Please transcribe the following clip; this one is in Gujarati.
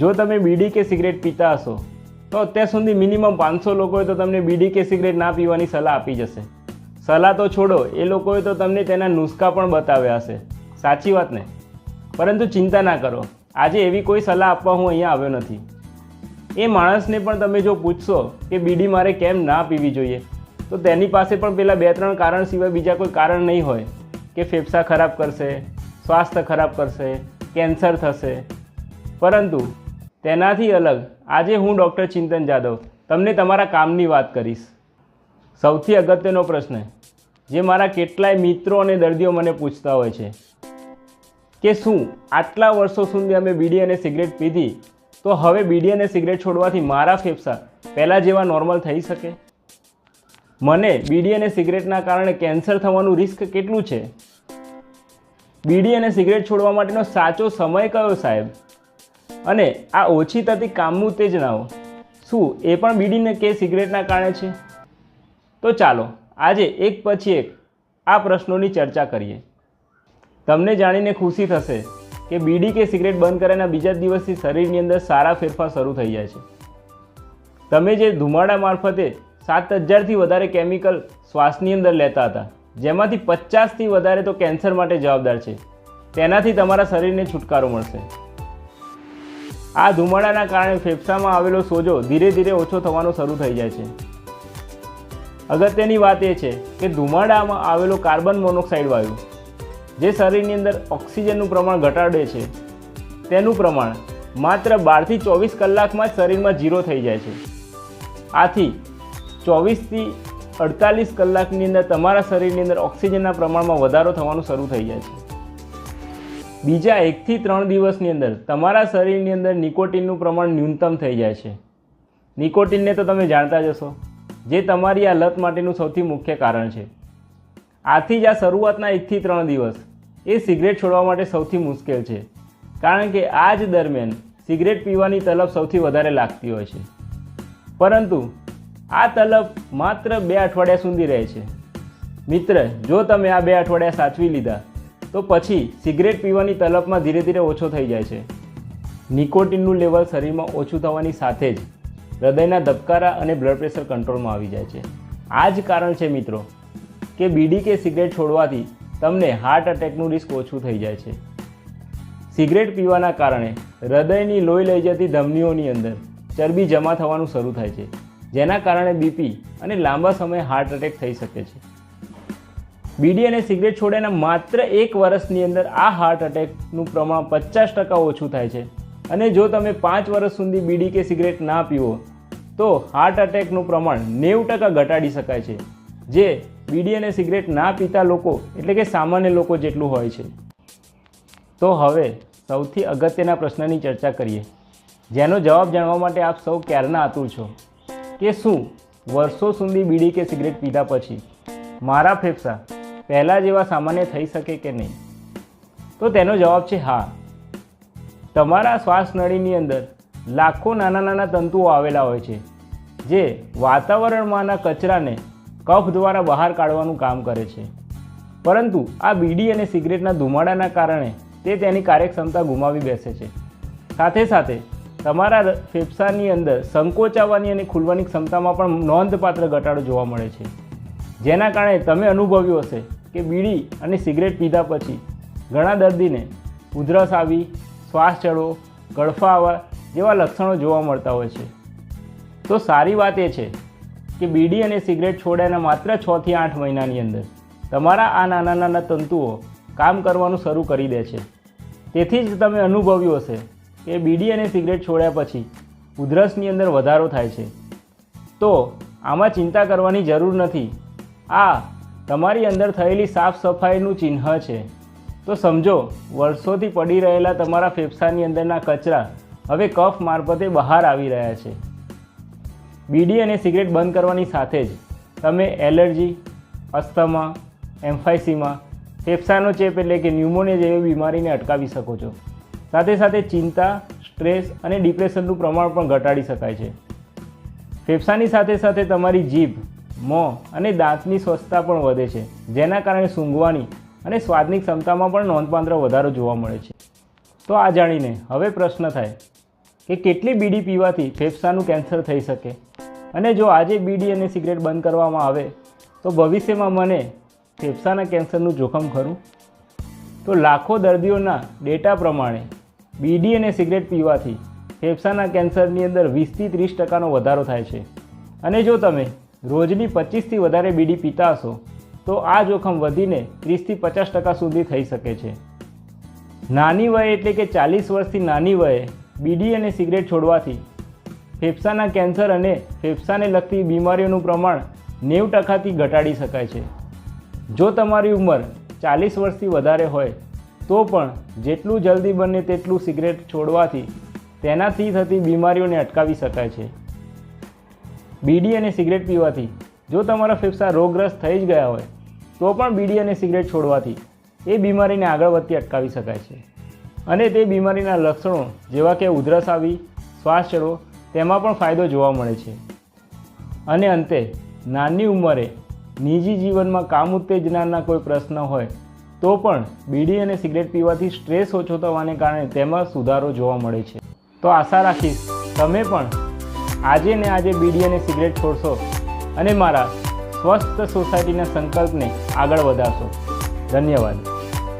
જો તમે બીડી કે સિગરેટ પીતા હશો, તો અત્યાર સુધી મિનિમમ પાંચસો લોકોએ તો તમને બીડી કે સિગરેટ ના પીવાની સલાહ આપી જશે. સલાહ તો છોડો, એ લોકોએ તો તમને તેના નુસ્ખા પણ બતાવ્યા હશે. સાચી વાત ને? પરંતુ ચિંતા ના કરો, આજે એવી કોઈ સલાહ આપવા હું અહીંયા આવ્યો નથી. એ માણસને પણ તમે જો પૂછશો કે બીડી મારે કેમ ના પીવી જોઈએ, તો તેની પાસે પણ પેલા બે ત્રણ કારણ સિવાય બીજા કોઈ કારણ નહીં હોય. કે ફેફસા ખરાબ કરશે, સ્વાસ્થ્ય ખરાબ કરશે, કેન્સર થશે. પરંતુ તેનાથી અલગ આજે હું ડૉક્ટર ચિંતન જાદવ તમને તમારા કામની વાત કરીશ. સૌથી અગત્યનો પ્રશ્ન જે મારા કેટલાય મિત્રો અને દર્દીઓ મને પૂછતા હોય છે, કે શું આટલા વર્ષો સુધી અમે બીડી અને સિગરેટ પીધી? તો હવે બીડી અને સિગરેટ છોડવાથી મારા ફેફસા પહેલાં જેવા નોર્મલ થઈ શકે? મને બીડી અને સિગરેટના કારણે કેન્સર થવાનું રિસ્ક કેટલું છે? બીડી અને સિગરેટ છોડવા માટેનો સાચો સમય કયો સાહેબ? અને આ ઓછી થતી કામનું તેજનાઓ શું એ પણ બીડીને કે સિગરેટના કારણે છે? તો ચાલો, આજે એક પછી એક આ પ્રશ્નોની ચર્ચા કરીએ. તમને જાણીને ખુશી થશે કે બીડી કે સિગરેટ બંધ કર્યાના બીજા દિવસથી શરીરની અંદર સારા ફેરફાર શરૂ થઈ જાય છે. તમે જે ધુમાડા મારફતે સાત હજારથી વધારે કેમિકલ શ્વાસની અંદર લેતા હતા, જેમાંથી પચાસથી વધારે તો કેન્સર માટે જવાબદાર છે. તેનાથી તમારા શરીરને છુટકારો મળશે. આ ધુમાડાના કારણે ફેફસામાં આવેલો સોજો ધીરે ધીરે ઓછો થવાનો શરૂ થઈ જાય છે. અગત્યની વાત એ છે કે ધુમાડામાં આવેલો કાર્બન મોનોક્સાઇડ વાયુ, જે શરીરની અંદર ઓક્સિજનનું પ્રમાણ ઘટાડે છે, તેનું પ્રમાણ માત્ર બારથી ચોવીસ કલાકમાં જ શરીરમાં ઝીરો થઈ જાય છે. આથી ચોવીસથી અડતાલીસ કલાકની અંદર તમારા શરીરની અંદર ઓક્સિજનના પ્રમાણમાં વધારો થવાનું શરૂ થઈ જાય છે. બીજા એકથી ત્રણ દિવસની અંદર તમારા શરીરની અંદર નિકોટિનનું પ્રમાણ ન્યૂનતમ થઈ જાય છે. નિકોટિનને તો તમે જાણતા જ હશો. જે તમારી આ લત માટેનું સૌથી મુખ્ય કારણ છે. આથી જ આ શરૂઆતના એકથી ત્રણ દિવસ એ સિગરેટ છોડવા માટે સૌથી મુશ્કેલ છે. કારણ કે આ જ દરમિયાન સિગરેટ પીવાની તલબ સૌથી વધારે લાગતી હોય છે. પરંતુ આ તલબ માત્ર બે અઠવાડિયા સુધી રહે છે. મિત્ર, જો તમે આ બે અઠવાડિયા સાચવી લીધા તો પછી સિગરેટ પીવાની તલબમાં ધીરે ધીરે ઓછો થઈ જાય છે. નિકોટિનનું લેવલ શરીરમાં ઓછું થવાની સાથે જ હૃદયના ધબકારા અને બ્લડ પ્રેશર કંટ્રોલમાં આવી જાય છે. આ જ કારણ છે મિત્રો, કે બીડી કે સિગરેટ છોડવાથી તમને હાર્ટ અટેકનું રિસ્ક ઓછું થઈ જાય છે. સિગરેટ પીવાના કારણે હૃદયની લોહી લઈ જતી ધમનીઓની અંદર ચરબી જમા થવાનું શરૂ થાય છે, જેના કારણે બીપી અને લાંબા સમયે હાર્ટ અટેક થઈ શકે છે. બીડી અને સિગરેટ છોડ્યાના માત્ર એક વર્ષની અંદર આ હાર્ટ અટેકનું પ્રમાણ પચાસ ટકા ઓછું થાય છે. અને જો તમે પાંચ વર્ષ સુધી બીડી કે સિગરેટ ના પીવો, તો હાર્ટ અટેકનું પ્રમાણ નેવું ટકા ઘટાડી શકાય છે. જે બીડી અને સિગરેટ ના પીતા લોકો, એટલે કે સામાન્ય લોકો જેટલું હોય છે. તો હવે સૌથી અગત્યના પ્રશ્નની ચર્ચા કરીએ. જેનો જવાબ જાણવા માટે આપ સૌ ક્યારના આતુર છો? કે શું વર્ષો સુધી બીડી કે સિગરેટ પીધા પછી? મારા ફેફસા પહેલાં જેવા સામાન્ય થઈ શકે કે નહીં? તો તેનો જવાબ છે હા. તમારા શ્વાસનળીની અંદર લાખો નાના નાના તંતુઓ આવેલા હોય છે, જે વાતાવરણમાંના કચરાને કફ દ્વારા બહાર કાઢવાનું કામ કરે છે. પરંતુ આ બીડી અને સિગરેટના ધુમાડાના કારણે તે તેની કાર્યક્ષમતા ગુમાવી બેસે છે. સાથે સાથે, તમારા ફેફસાની અંદર સંકોચાવાની અને ખુલવાની ક્ષમતામાં પણ નોંધપાત્ર ઘટાડો જોવા મળે છે. જેના કારણે તમે અનુભવ્યું હશે કે બીડી અને સિગરેટ પીધા પછી ઘણા દર્દીને ઉધરસ આવી, શ્વાસ ચડવો, ગળફા આવવા જેવા લક્ષણો જોવા મળતા હોય છે. તો સારી વાત એ છે કે બીડી અને સિગરેટ છોડ્યાના માત્ર છથી આઠ મહિનાની અંદર તમારા આ નાના નાના તંતુઓ કામ કરવાનું શરૂ કરી દે છે. તેથી જ તમે અનુભવ્યું હશે કે બીડી અને સિગરેટ છોડ્યા પછી ઉધરસની અંદર વધારો થાય છે. તો આમાં ચિંતા કરવાની જરૂર નથી. આ તમારી અંદર થયેલી સાફ સફાઈનું ચિહ્ન છે. તો સમજો, વર્ષોથી પડી રહેલા તમારા ફેફસાની અંદરના કચરા હવે કફ મારફતે બહાર આવી રહ્યા છે. બીડી અને સિગરેટ બંધ કરવાની સાથે જ તમે એલર્જી, અસ્થમા, એમ્ફાઇસીમા, ફેફસાનો ચેપ એટલે કે ન્યુમોનિયા જેવી બીમારીને અટકાવી શકો છો. સાથે સાથે ચિંતા, સ્ટ્રેસ અને ડિપ્રેશનનું પ્રમાણ પણ ઘટાડી શકાય છે. ફેફસાની સાથે સાથે તમારી જીભ મોં અને દાંતની સ્વચ્છતા પણ વધે છે, જેના કારણે સૂંઘવાની અને સ્વાદની ક્ષમતામાં પણ નોંધપાત્ર વધારો જોવા મળે છે. તો આ જાણીને હવે પ્રશ્ન થાય કે કેટલી બીડી પીવાથી ફેફસાનું કેન્સર થઈ શકે? અને જો આજે બીડી અને સિગરેટ બંધ કરવામાં આવે, તો ભવિષ્યમાં મને ફેફસાના કેન્સરનું જોખમ ખરું? તો લાખો દર્દીઓના ડેટા પ્રમાણે બીડી અને સિગરેટ પીવાથી ફેફસાના કેન્સરની અંદર વીસથી ત્રીસ ટકાનો વધારો થાય છે. અને જો તમે રોજની પચીસથી વધારે બીડી પીતા હશો તો આ જોખમ વધીને ત્રીસથી પચાસ ટકા સુધી થઈ શકે છે. નાની વયે એટલે કે ચાલીસ વર્ષથી નાની વયે બીડી અને સિગરેટ છોડવાથી ફેફસાના કેન્સર અને ફેફસાને લગતી બીમારીઓનું પ્રમાણ નેવું ટકાથી ઘટાડી શકાય છે. જો તમારી ઉંમર ચાલીસ વર્ષથી વધારે હોય, તો પણ જેટલું જલ્દી બને તેટલું સિગરેટ છોડવાથી તેનાથી થતી બીમારીઓને અટકાવી શકાય છે. બીડી અને સિગરેટ પીવાથી. જો તમારા ફેફસા રોગગ્રસ્ત થઈ જ ગયા હોય, તો પણ બીડી અને સિગરેટ છોડવાથી એ બીમારીને આગળ વધતી અટકાવી શકાય છે. અને તે બીમારીના લક્ષણો જેવા કે ઉધરસ આવી શ્વાસ ચડવો તેમાં પણ ફાયદો જોવા મળે છે. અને અંતે, નાની ઉંમરે નિજી જીવનમાં કામ ઉત્તેજનાના કોઈ પ્રશ્ન હોય, તો પણ બીડી અને સિગરેટ પીવાથી સ્ટ્રેસ ઓછો થવાને કારણે તેમાં સુધારો જોવા મળે છે. તો આશા રાખીશ, તમે પણ આજે ને આજે બીડી અને સિગરેટ છોડશો અને મારા સ્વસ્થ સોસાયટીના સંકલ્પને આગળ વધારશો. ધન્યવાદ.